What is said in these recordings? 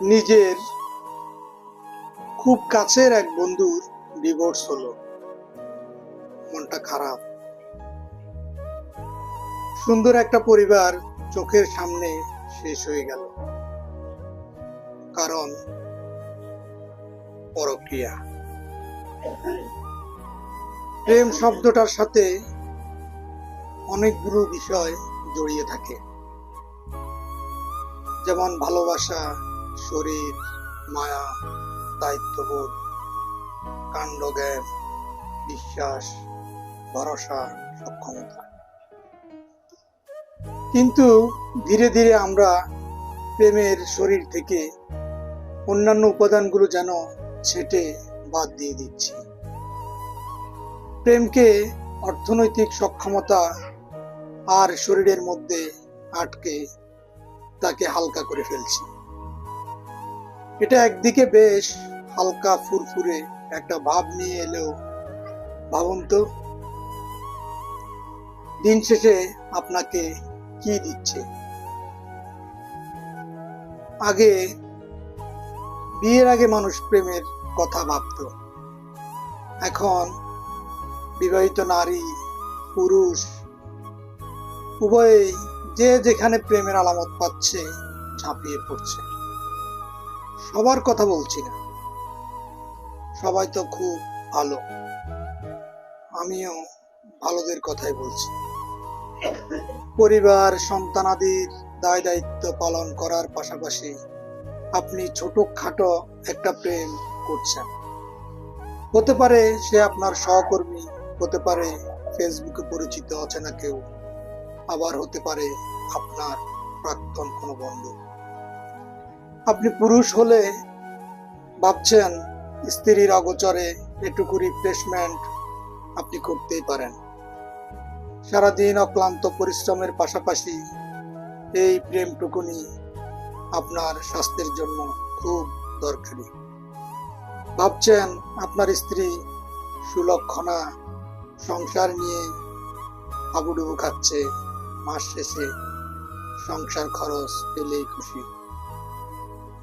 নিজের খুব কাছের এক বন্ধুর ডিভোর্স হলো। মনটা খারাপ। সুন্দর একটা পরিবার চোখের সামনে শেষ হয়ে গেল। কারণ পরক্রিয়া। প্রেম শব্দটার সাথে অনেকগুলো বিষয় জড়িয়ে থাকে। যেমন ভালোবাসা শরীর, মায়া, দায়িত্ববোধ, কাণ্ডজ্ঞান, বিশ্বাস, ভরসা, সক্ষমতা। কিন্তু ধীরে ধীরে আমরা প্রেমের শরীর থেকে অন্যান্য উপাদানগুলো যেন ছেটে বাদ দিয়ে দিচ্ছি। প্রেমকে অর্থনৈতিক সক্ষমতা আর শরীরের মধ্যে আটকে তাকে হালকা করে ফেলছি। এটা একদিকে বেশ হালকা ফুরফুরে একটা ভাব নিয়ে এলেও ভাবুন তো, দিন শেষে আপনাকে কি দিচ্ছে? আগে, বিয়ের আগে মানুষ প্রেমের কথা ভাবত। এখন, বিবাহিত নারী, পুরুষ, উভয়েই যে যেখানে প্রেমের আলামত পাচ্ছে, ঝাঁপিয়ে পড়ছে। সবার কথা বলছি না। সবাই তো খুব ভালো আমিও ভালোদের কথাই বলছি। পরিবার, সন্তানাদির দায় দায়িত্ব পালন করার পাশাপাশি আপনি ছোটখাটো একটা প্রেম করছেন। হতে পারে সে আপনার সহকর্মী, হতে পারে ফেসবুকে পরিচিত অচেনা কেউ। আবার হতে পারে আপনার প্রাক্তন কোনো বন্ধু। আপনি পুরুষ হলে ভাবছেন স্ত্রীর অগোচরে এটুকু রিফ্রেশমেন্ট আপনি করতেই পারেন। সারাদিন অক্লান্ত পরিশ্রমের পাশাপাশি এই প্রেমটুকুনি আপনার স্বাস্থ্যের জন্য খুব দরকারি। ভাবছেন আপনার স্ত্রী সুলক্ষণা সংসার নিয়ে হাবুডুবু খাচ্ছে, মাস শেষে সংসার খরচ পেলেই খুশি।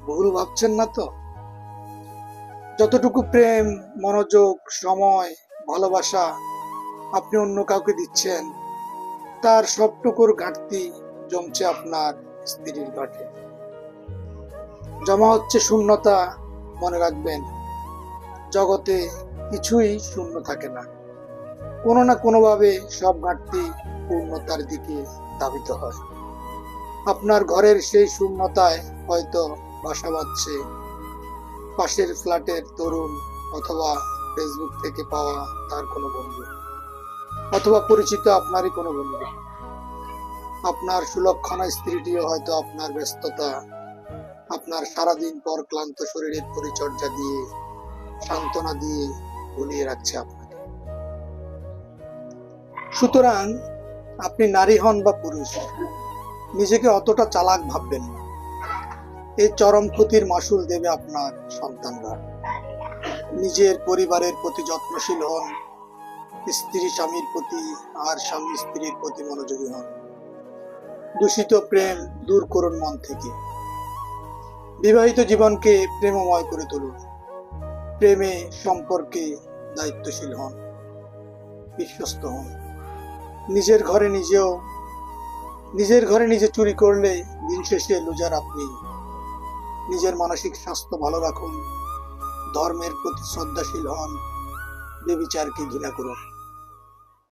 ভুল ভাবছেন না তো? যতটুকু প্রেম, মনোযোগ, সময়, ভালোবাসা আপনি অন্য কাউকে দিচ্ছেন, তার সবটুকুর ঘাটতি জমছে আপনার স্ত্রীর ঘাটে। জমা হচ্ছে শূন্যতা, মনে রাখবেন। জগতে কিছুই শূন্য থাকে না। কোনো না কোনোভাবে সব ঘাটতি পূর্ণতার দিকে ধাবিত হয়। আপনার ঘরের সেই শূন্যতায় হয়তো বাসা বাঁধছে পাশের ফ্ল্যাটের তরুণ অথবা ফেসবুক থেকে পাওয়া তার কোনো বন্ধু। অথবা পরিচিত আপনারই কোনো বন্ধু। আপনার সুলক্ষণা স্ত্রীটিও হয়তো আপনার ব্যস্ততা, আপনার সারাদিন পর ক্লান্ত শরীরের পরিচর্যা দিয়ে, সান্ত্বনা দিয়ে ভুলিয়ে রাখছে আপনাকে। সুতরাং আপনি নারী হন বা পুরুষ, নিজেকে অতটা চালাক ভাববেন না। এই চরম ক্ষতির মাসুল দেবে আপনার সন্তানরা। নিজের পরিবারের প্রতি যত্নশীল হন, স্ত্রী স্বামীর প্রতি আর স্বামী স্ত্রীর প্রতি মনোযোগী হন। দূষিত প্রেম দূর করুন মন থেকে। বিবাহিত জীবনকে প্রেমময় করে তুলুন। প্রেমে সম্পর্কে দায়িত্বশীল হন, বিশ্বস্ত হন। নিজের ঘরে নিজেও, নিজের ঘরে নিজে চুরি করলে দিন শেষে লুজার আপনি নিজের মানসিক স্বাস্থ্য ভালো রাখুন ধর্মের প্রতি শ্রদ্ধাশীল হন বেবিচারকে ঘৃণা করুন।